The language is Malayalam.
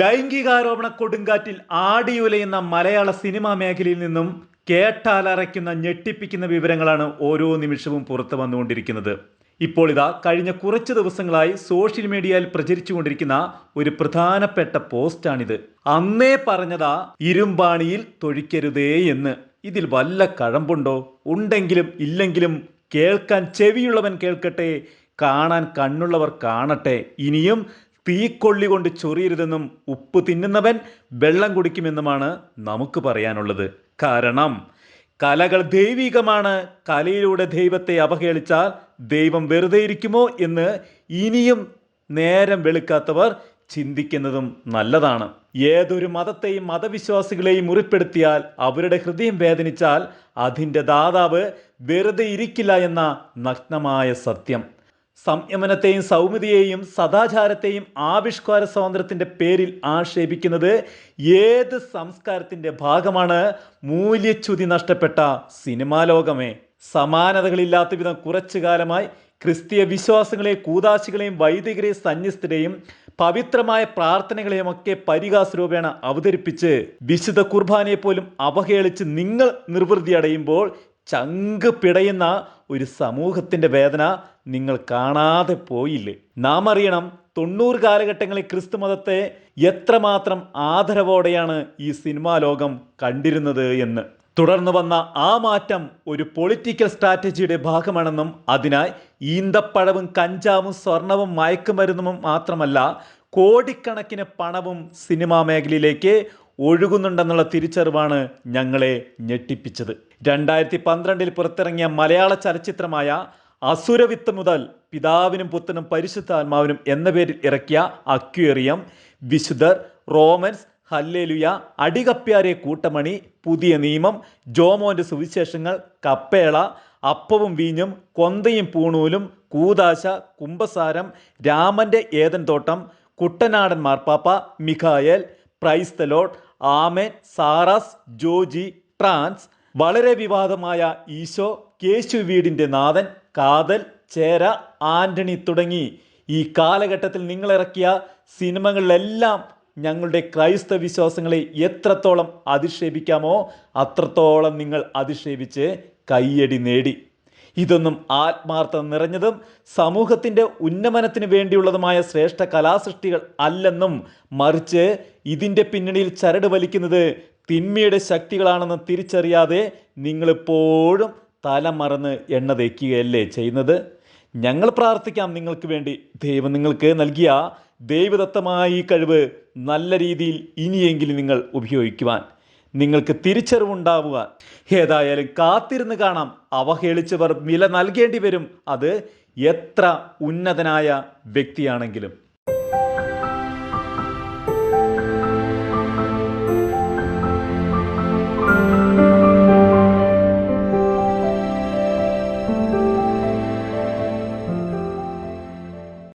ലൈംഗികാരോപണ കൊടുങ്കാറ്റിൽ ആടിയുലയുന്ന മലയാള സിനിമാ മേഖലയിൽ നിന്നും കേട്ടാലറയ്ക്കുന്ന ഞെട്ടിപ്പിക്കുന്ന വിവരങ്ങളാണ് ഓരോ നിമിഷവും പുറത്തു വന്നുകൊണ്ടിരിക്കുന്നത്. ഇപ്പോൾ ഇതാ കഴിഞ്ഞ കുറച്ച് ദിവസങ്ങളായി സോഷ്യൽ മീഡിയയിൽ പ്രചരിച്ചുകൊണ്ടിരിക്കുന്ന ഒരു പ്രധാനപ്പെട്ട പോസ്റ്റാണിത്. അന്നേ പറഞ്ഞതാ ഇരുമ്പാണിയിൽ തൊഴിക്കരുതേ എന്ന്. ഇതിൽ വല്ല കഴമ്പുണ്ടോ? ഉണ്ടെങ്കിലും ഇല്ലെങ്കിലും കേൾക്കാൻ ചെവിയുള്ളവൻ കേൾക്കട്ടെ കാണാൻ കണ്ണുള്ളവർ കാണട്ടെ. ഇനിയും തീക്കൊള്ളി കൊണ്ട് ചൊറിയരുതെന്നും ഉപ്പ് തിന്നുന്നവൻ വെള്ളം കുടിക്കുമെന്നുമാണ് നമുക്ക് പറയാനുള്ളത്. കാരണം കലകൾ ദൈവികമാണ്. കലയിലൂടെ ദൈവത്തെ അവഹേളിച്ചാൽ ദൈവം വെറുതെ ഇരിക്കുമോ എന്ന് ഇനിയും നേരം വെളുക്കാത്തവർ ചിന്തിക്കുന്നതും നല്ലതാണ്. ഏതൊരു മതത്തെയും മതവിശ്വാസികളെയും മുറിപ്പെടുത്തിയാൽ അവരുടെ ഹൃദയം വേദനിച്ചാൽ അതിന്റെ ദാതാവ് വെറുതെ ഇരിക്കില്ല എന്ന നഗ്നമായ സത്യം. സംയമനത്തെയും സൗമ്യതയെയും സദാചാരത്തെയും ആവിഷ്കാര സ്വാതന്ത്ര്യത്തിന്റെ പേരിൽ ആക്ഷേപിക്കുന്നത് ഏത് സംസ്കാരത്തിന്റെ ഭാഗമാണ്? മൂല്യച്യുതി നഷ്ടപ്പെട്ട സിനിമാ ലോകമേ. സമാനതകളില്ലാത്ത വിധം കുറച്ചു കാലമായി ക്രിസ്തീയ വിശ്വാസങ്ങളെയും കൂതാശികളെയും വൈദികരെ സന്യസ്തരെയും പവിത്രമായ പ്രാർത്ഥനകളെയും ഒക്കെ പരിഹാസരൂപേണ അവതരിപ്പിച്ച് വിശുദ്ധ കുർബാനയെ പോലും അവഹേളിച്ച് നിങ്ങൾ നിർവൃതി അടയുമ്പോൾ ചങ്ക് പിടയുന്ന ഒരു സമൂഹത്തിന്റെ വേദന നിങ്ങൾ കാണാതെ പോയില്ലേ? നാം അറിയണം തൊണ്ണൂറ് കാലഘട്ടങ്ങളിൽ ക്രിസ്തു മതത്തെ എത്രമാത്രം ആദരവോടെയാണ് ഈ സിനിമാ ലോകം കണ്ടിരുന്നത് എന്ന്. തുടർന്ന് വന്ന ആ മാറ്റം ഒരു പൊളിറ്റിക്കൽ സ്ട്രാറ്റജിയുടെ ഭാഗമാണെന്നും അതിനായി ഈന്തപ്പഴവും കഞ്ചാവും സ്വർണവും മയക്കുമരുന്നും മാത്രമല്ല കോടിക്കണക്കിന് പണവും സിനിമാ മേഖലയിലേക്ക് ഒഴുകുന്നുണ്ടെന്നുള്ള തിരിച്ചറിവാണ് ഞങ്ങളെ ഞെട്ടിപ്പിച്ചത്. രണ്ടായിരത്തി പന്ത്രണ്ടിൽ പുറത്തിറങ്ങിയ മലയാള ചലച്ചിത്രമായ അസുരവിത്ത് മുതൽ പിതാവിനും പുത്രനും പരിശുദ്ധാത്മാവിനും എന്ന പേരിൽ ഇറക്കിയ അക്വേറിയം വിശുദ്ധർ റോമൻസ് ഹല്ലേലുയ അടികപ്പ്യാരെ കൂട്ടമണി പുതിയ നിയമം ജോമോന്റെ സുവിശേഷങ്ങൾ കപ്പേള അപ്പവും വീഞ്ഞും കൊന്തയും പൂണൂലും കൂതാശ കുംഭസാരം രാമന്റെ ഏതൻ തോട്ടം Kuttanadan Marpappa Mikhael praise the Lord Amen Sara's Joji trance വളരെ വിവാദമായ ഈശോ കേശു വീടിന്റെ നാഥൻ കാതൽ ചേര ആന്റണി തുടങ്ങി. ഈ കാലഘട്ടത്തിൽ നിങ്ങളിറക്കിയ സിനിമകളിലെല്ലാം ഞങ്ങളുടെ ക്രൈസ്തവ വിശ്വാസങ്ങളെ എത്രത്തോളം അധിക്ഷേപിക്കാമോ അത്രത്തോളം നിങ്ങൾ അധിക്ഷേപിച്ച് കയ്യടി നേടി. ഇതൊന്നും ആത്മാർത്ഥത നിറഞ്ഞതും സമൂഹത്തിന്റെ ഉന്നമനത്തിന് വേണ്ടിയുള്ളതുമായ ശ്രേഷ്ഠ കലാസൃഷ്ടികൾ അല്ലെന്നും മറിച്ച് ഇതിന്റെ പിന്നണിയിൽ ചരട് വലിക്കുന്നത് തിന്മയുടെ ശക്തികളാണെന്ന് തിരിച്ചറിയാതെ നിങ്ങളിപ്പോഴും തലമറന്ന് എണ്ണ തേക്കുകയല്ലേ ചെയ്യുന്നത്? ഞങ്ങൾ പ്രാർത്ഥിക്കാം നിങ്ങൾക്ക് വേണ്ടി. ദൈവം നിങ്ങൾക്ക് നൽകിയ ദൈവദത്തമായ ഈ കഴിവ് നല്ല രീതിയിൽ ഇനിയെങ്കിലും നിങ്ങൾ ഉപയോഗിക്കുവാൻ. നിങ്ങൾക്ക് തിരിച്ചറിവുണ്ടാവുക. ഏതായാലും കാത്തിരുന്ന് കാണാം. അവഹേളിച്ചവർ വില നൽകേണ്ടി വരും. അത് എത്ര ഉന്നതനായ വ്യക്തിയാണെങ്കിലും.